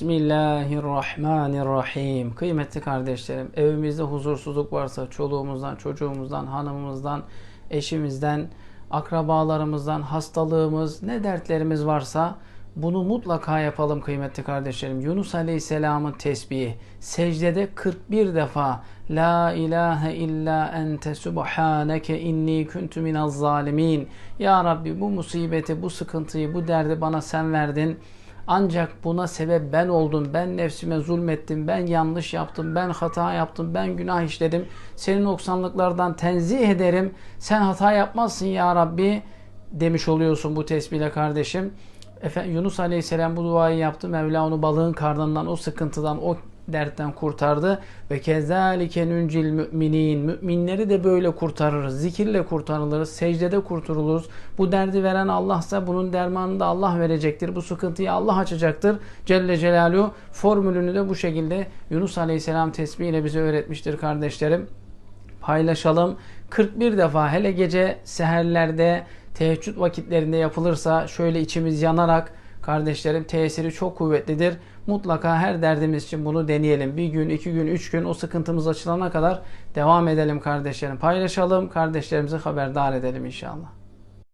Bismillahirrahmanirrahim. Kıymetli kardeşlerim, evimizde huzursuzluk varsa çoluğumuzdan, çocuğumuzdan, hanımımızdan, eşimizden, akrabalarımızdan, hastalığımız, ne dertlerimiz varsa bunu mutlaka yapalım kıymetli kardeşlerim. Yunus Aleyhisselam'ın tesbihi secdede 41 defa La ilahe illa ente subhaneke inni kuntu minaz zalimin. Ya Rabbi bu musibeti, bu sıkıntıyı, bu derdi bana sen verdin. Ancak buna sebep ben oldum. Ben nefsime zulmettim. Ben yanlış yaptım. Ben hata yaptım. Ben günah işledim. Senin noksanlıklardan tenzih ederim. Sen hata yapmazsın ya Rabbi demiş oluyorsun bu tesbihle kardeşim. Efendim, Yunus Aleyhisselam bu duayı yaptı. Mevla onu balığın karnından, o sıkıntıdan, o dertten kurtardı. Ve kezalike nuncil müminin. Müminleri de böyle kurtarırız. Zikirle kurtarılırız. Secdede kurtuluruz. Bu derdi veren Allah'sa bunun dermanını da Allah verecektir. Bu sıkıntıyı Allah açacaktır. Celle Celaluhu formülünü de bu şekilde Yunus Aleyhisselam tesbihiyle bize öğretmiştir kardeşlerim. Paylaşalım. 41 defa hele gece seherlerde teheccüd vakitlerinde yapılırsa şöyle içimiz yanarak kardeşlerim tesiri çok kuvvetlidir. Mutlaka her derdimiz için bunu deneyelim. Bir gün, iki gün, üç gün o sıkıntımız açılana kadar devam edelim kardeşlerim. Paylaşalım, kardeşlerimizi haberdar edelim inşallah.